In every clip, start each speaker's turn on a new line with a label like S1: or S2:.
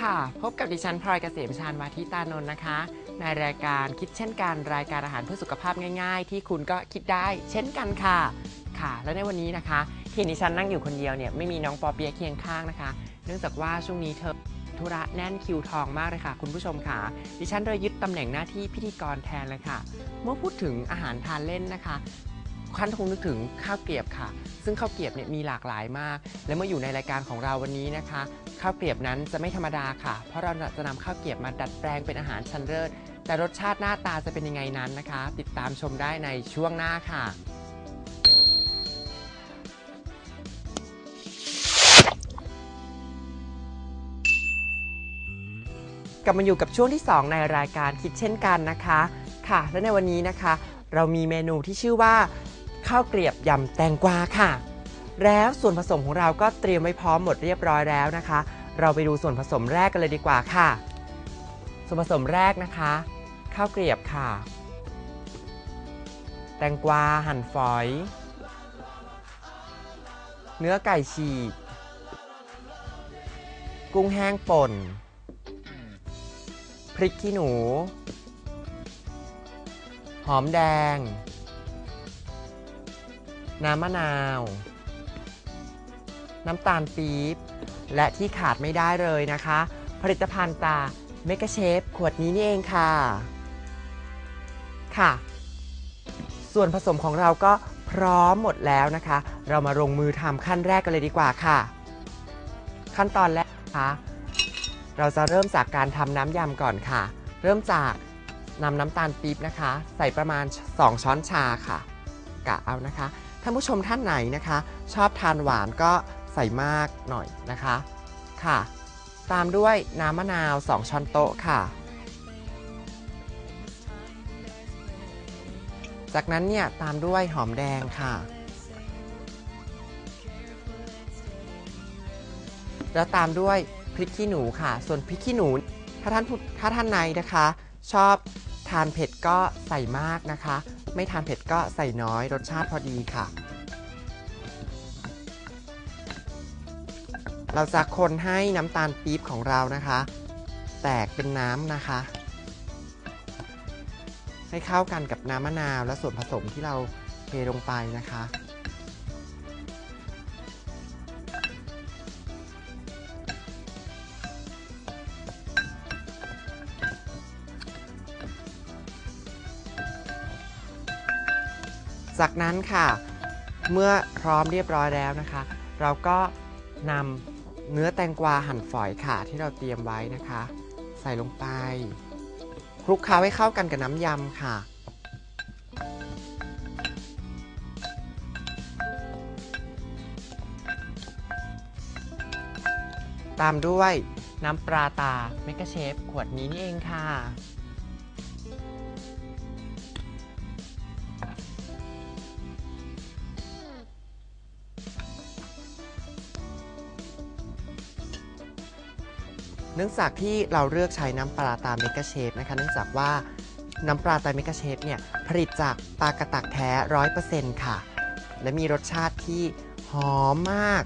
S1: ค่ะ พบกับดิฉันพลอยเกษมชาญวาทิตานนท์นะคะ ในรายการคิดเช่นกันรายการอาหารเพื่อสุขภาพง่ายๆ ที่คุณก็คิดได้เช่นกันค่ะค่ะ และในวันนี้นะคะที่ดิฉันนั่งอยู่คนเดียวเนี่ยไม่มีน้องปอเปียะเคียงข้างนะคะ เนื่องจากว่าช่วงนี้เธอธุระแน่นคิวทองมากเลยค่ะ คุณผู้ชมค่ะ ดิฉันเลยยึดตำแหน่งหน้าที่พิธีกรแทนเลยค่ะ เมื่อพูดถึงอาหารทานเล่นนะคะ คันคงนึกถึงข้าวเกรียบค่ะ ซึ่งข้าวเกรียบเนี่ยมีหลากหลายมาก และเมื่ออยู่ในรายการของเราวันนี้นะคะ ข้าวเกรียบนั้นจะไม่ธรรมดาค่ะ เพราะเราจะนำข้าวเกรียบมาดัดแปลงเป็นอาหารชั้นเลิศแต่รสชาติหน้าตาจะเป็นยังไงนั้นนะคะ ติดตามชมได้ในช่วงหน้าค่ะกลับมาอยู่กับช่วงที่ 2 ในรายการคิดเช่นกันนะคะ ค่ะ และในวันนี้นะคะ เรามีเมนูที่ชื่อว่า ข้าวเกรียบยำแตงกวาค่ะ แล้วส่วนผสมของเราก็เตรียมไว้พร้อมหมดเรียบร้อยแล้วนะคะ เราไปดูส่วนผสมแรกกันเลยดีกว่าค่ะ ส่วนผสมแรกนะคะ ข้าวเกรียบค่ะ แตงกวาหั่นฝอย เนื้อไก่ฉีก กุ้งแห้งป่น พริกขี้หนู หอมแดง น้ำมะนาว น้ำตาลปี๊บ และที่ขาดไม่ได้เลยนะคะ ผลิตภัณฑ์ตาเมกาเชฟขวดนี้นี่เองค่ะ ค่ะ ส่วนผสมของเราก็พร้อมหมดแล้วนะคะ เรามาลงมือทำขั้นแรกกันเลยดีกว่าค่ะ ขั้นตอนแรกนะคะเราจะเริ่มจากการทำน้ำยำก่อนค่ะ เริ่มจากนำน้ำตาลปี๊บนะคะ ใส่ประมาณ 2 ช้อนชาค่ะ กะเอานะคะ ท่านผู้ชมท่านไหนนะคะ ชอบทานหวานก็ใส่มากหน่อยนะคะค่ะ ตามด้วยน้ำมะนาว 2 ช้อนโต๊ะค่ะ จากนั้นเนี่ยตามด้วยหอมแดงค่ะ แล้วตามด้วยพริกขี้หนูค่ะ ส่วนพริกขี้หนู ถ้าท่านถ้าท่านในนะคะ ชอบทานเผ็ดก็ใส่มากนะคะ ไม่ทานเผ็ดก็ใส่น้อยรสชาติพอดีค่ะ เราจะคนให้น้ำตาลปี๊บของเรานะคะ แตกเป็นน้ำนะคะ ให้เข้ากันกับน้ำมะนาวและส่วนผสมที่เราเทลงไปนะคะ จากนั้นค่ะ เมื่อพร้อมเรียบร้อยแล้วนะคะ เราก็นำเนื้อแตงกวาหั่นฝอยค่ะที่เราเตรียมไว้นะคะ ใส่ลงไปคลุกเคล้าให้เข้ากันกับน้ำยำค่ะ ตามด้วยน้ำปลาตาเมกาเชฟ ขวดนี้นี่เองค่ะ เนื่องจากที่เราเลือกใช้น้ำปลาตาเมกาเชฟนะคะ เนื่องจากว่าน้ำปลาตาเมกาเชฟเนี่ยผลิตจากปลากระตักแท้ร้อยเปอร์เซ็นต์ค่ะ และมีรสชาติที่หอมมาก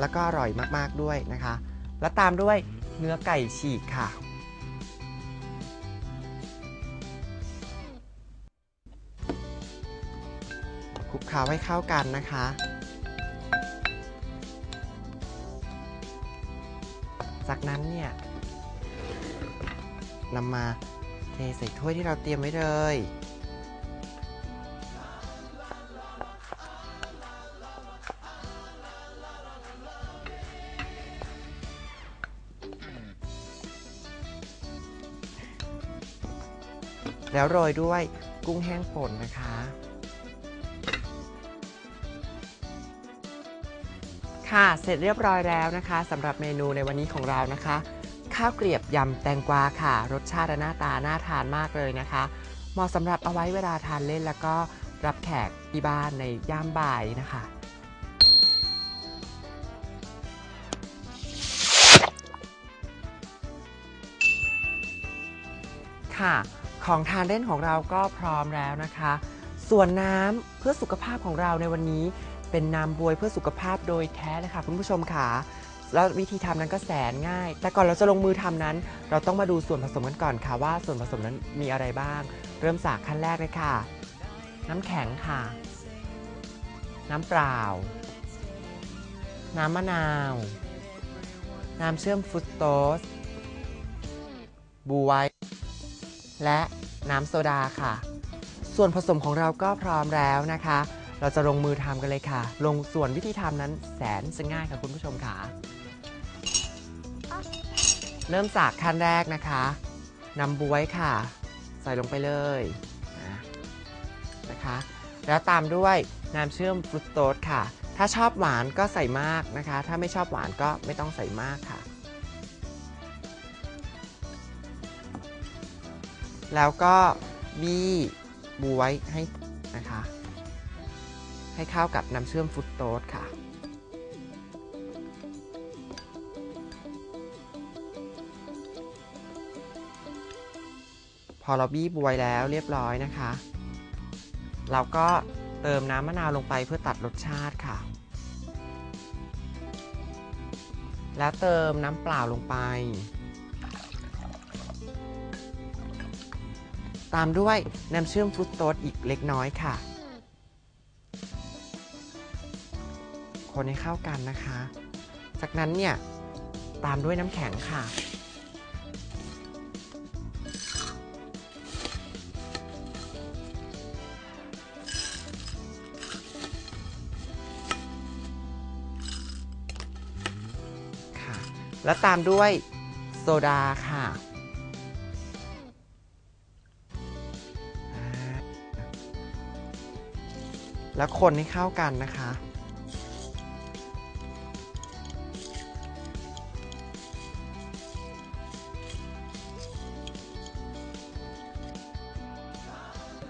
S1: แล้วก็อร่อยมากๆด้วยนะคะ และตามด้วยเนื้อไก่ฉีกค่ะ คลุกเคล้าให้เข้ากันนะคะจากนั้นเนี่ย นำมาเทใส่ถ้วยที่เราเตรียมไว้เลย แล้วโรยด้วยกุ้งแห้งป่นนะคะค่ะ เสร็จเรียบร้อยแล้วนะคะสำหรับเมนูในวันนี้ของเรานะคะ ข้าวเกลียบยำแตงกวาค่ะ รสชาติและหน้าตาน่าทานมากเลยนะคะ เหมาะสำหรับเอาไว้เวลาทานเล่นแล้วก็รับแขกที่บ้านในย่ามบ่ายนะคะ ค่ะของทานเล่นของเราก็พร้อมแล้วนะคะ ส่วนน้ำเพื่อสุขภาพของเราในวันนี้ เป็นน้ำบวยเพื่อสุขภาพโดยแท้เลยค่ะคุณผู้ชมค่ะ แล้ววิธีทำนั้นก็แสนง่าย แต่ก่อนเราจะลงมือทำนั้น เราต้องมาดูส่วนผสมกันก่อนค่ะว่าส่วนผสมนั้นมีอะไรบ้าง เริ่มจากขั้นแรกเลยค่ะ น้ำแข็งค่ะ น้ำเปล่า น้ำมะนาว น้ำเชื่อมฟุตโตสบูไวและน้ำโซดาค่ะ ส่วนผสมของเราก็พร้อมแล้วนะคะ เราจะลงมือทำกันเลยค่ะ ลงส่วนวิธีทำนั้นแสนจะง่ายค่ะคุณผู้ชมค่ะ เริ่มจากขั้นแรกนะคะนำบวยค่ะ ใส่ลงไปเลยนะคะ แล้วตามด้วยน้ำเชื่อมฟรุตโตสค่ะ ถ้าชอบหวานก็ใส่มากนะคะ ถ้าไม่ชอบหวานก็ไม่ต้องใส่มากค่ะ แล้วก็บี้บวยให้นะคะ ให้เข้ากับน้ำเชื่อมฟรุตโตสค่ะ อเราบี้บวยแล้วเรียบร้อยนะคะ เราก็เติมน้ำมะนาวลงไปเพื่อตัดรสชาติค่ะ แล้วเติมน้ำเปล่าลงไป ตามด้วยน้ำเชื่อมฟรุตโตสอีกเล็กน้อยค่ะ คนให้เข้ากันนะคะ จากนั้นเนี่ยตามด้วยน้ำแข็งค่ะ แล้วตามด้วยโซดาค่ะแล้วคนให้เข้ากันนะคะ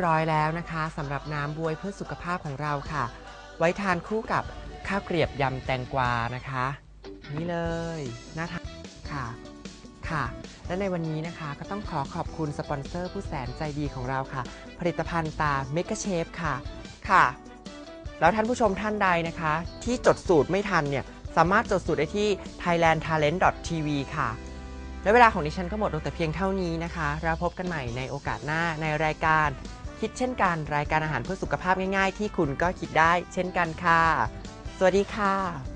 S1: ร้อยแล้วนะคะสำหรับน้ำบวยเพื่อสุขภาพของเราค่ะ ไว้ทานคู่กับข้าวเกรียบยำแตงกวานะคะ นี่เลยน่าทานค่ะ ค่ะ และในวันนี้นะคะก็ต้องขอขอบคุณสปอนเซอร์ผู้แสนใจดีของเราค่ะ ผลิตภัณฑ์ตาเมก a เชฟค่ะ ค่ะ แล้วท่านผู้ชมท่านใดนะคะ ที่จดสูตรไม่ทันเนี่ย สามารถจดสูตรได้ที่ thailandtalent.tv ค่ะ และเวลาของดิฉันก็หมดลงแต่เพียงเท่านี้นะคะเราพบกันใหม่ในโอกาสหน้าในรายการคิดเช่นกันรายการอาหารเพื่อสุขภาพง่ายๆ ที่คุณก็คิดได้เช่นกันค่ะ สวัสดีค่ะ